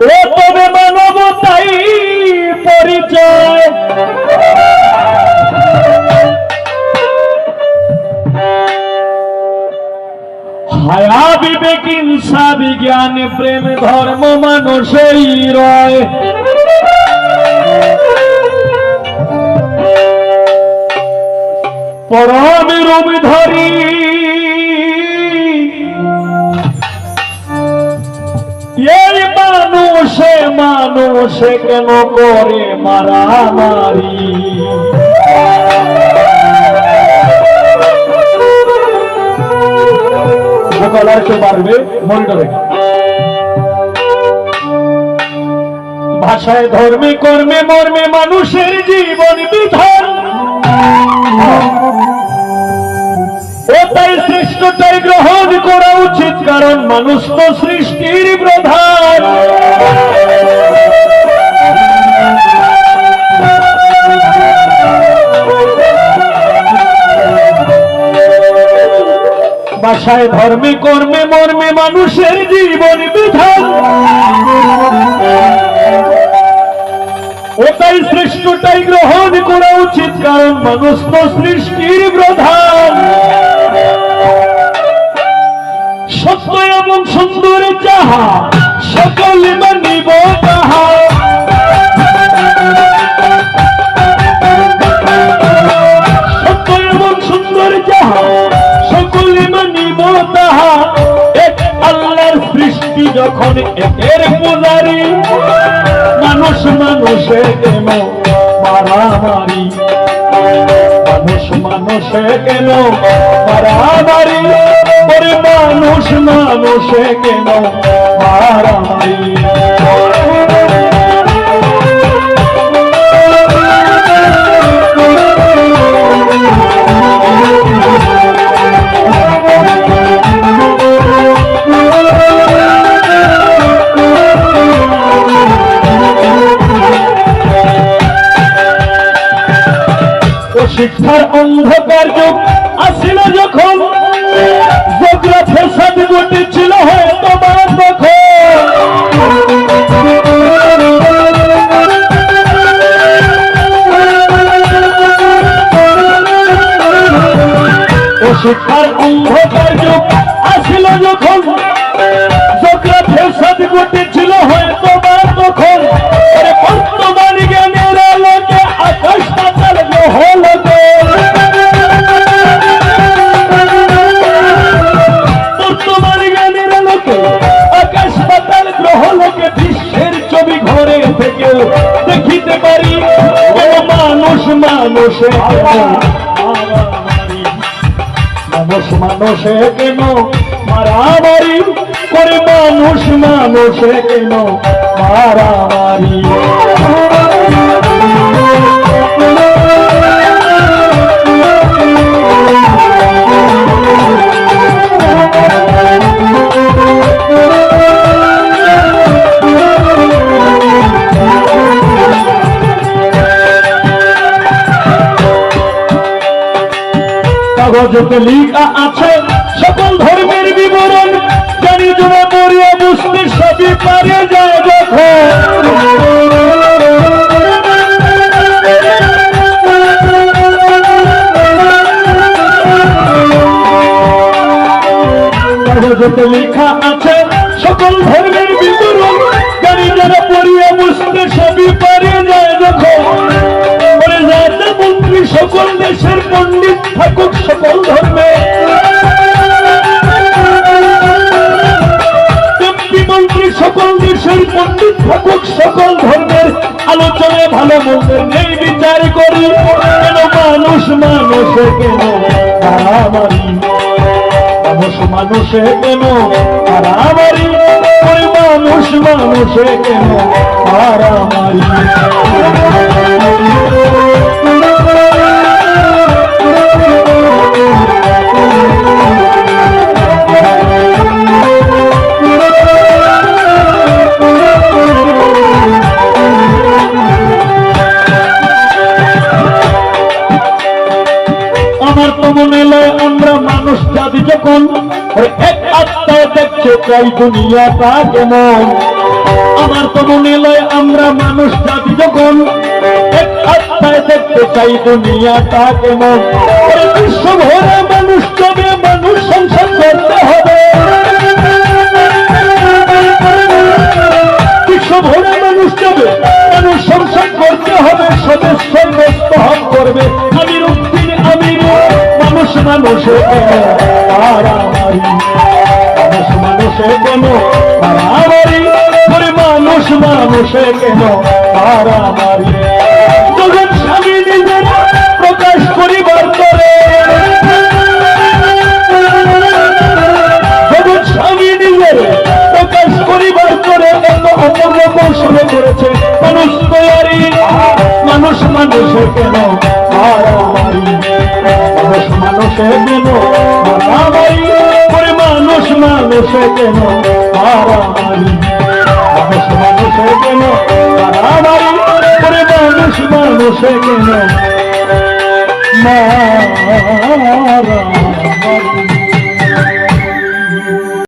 তবে মানবতাই পরিচয়। হায়া বিবেক হিংসা বিজ্ঞান প্রেম ধর্ম মানুষই রয়। পরম রূপ ধরি মানুষে কেন করে মারামারি? পারবে? মনটা রেখে ভাষায় ধর্মে, কর্মে, মর্মে মানুষের জীবন বিধান। ও তাই শ্রেষ্ঠতাই গ্রহণ করা উচিত, কারণ মানুষ তো সৃষ্টির প্রধান। বাসায় ধর্মে, কর্মে, মর্মে মানুষের জীবন বিধান। ওটাই শ্রেষ্ঠটাই গ্রহণ করা উচিত, কারণ মানুষ তো সৃষ্টির প্রধান। সত্য এবং সুন্দর যাহা, সকল মানিব তাহা। সৃষ্টি যখন একের পূজারি, মানুষ মানুষে কেন মারামারি। মানুষ মানুষে কেন মারামারি মানুষ মানুষে কেন মারামারি। শিক্ষার অন্ধকার যুগ আসিল যখন। যোগরা ফেসাদ ঘটেছিল ও শিক্ষার অন্ধকার যুগ আসিল যখন। যোগরা ফেসাদ হয়তো মানুষ মানুষে মানুষে কেন? মারামারি করে মানুষ মানুষে কেন? মারামারি। কাগজতে লিখা আছে, সকল ধর্মের বিবরণ জানি জমা পড়িয়া বুঝতে সবই পারে যায় যখন লেখা আছে, সকল ধর্মের বিবরণ জানি যারা পড়িয়া বুঝতে সবই পারে ধর্মে এমপি মন্ত্রী সকল দেশের পণ্ডিত থাকুক সকল ধর্মের আলোচনায় ভালো মন্দের নেই বিচার করি। কেন মানুষ মানুষে কেন? মারামারি মানুষ মানুষে কেন? মারামারি মানুষ মানুষে কেন? মারামারি যখন এক আত্মায় দেখছে তাই দুনিয়াটা কেমন আমার তো মনে লয় আমরা মানুষ জাতি যখন এক আত্মায় দেখতে চাই দুনিয়াটা কেমন এই বিশ্ব ভরে মানুষ তবে মানুষ সংসার করতে হবে। বিশ্ব ভরে মানুষ যাবে, মানুষ সংসার করতে হবে, সদস্য বস্তহন করবে। আমি রুক্তির আমি মানুষ মানুষে মানুষে কেন মারামারি যখন স্বামী নিজের প্রকাশ করিবার করে যখন স্বামী নিজের প্রকাশ করিবার করে এত করেছে। মানুষ তৈরি, মানুষ মানুষে কেন? মানুষ মানুষে কেন? মানুষ মানুষে কেন? মানুষে কেন মারামারি করে মানুষ মানুষে কেন মারামারি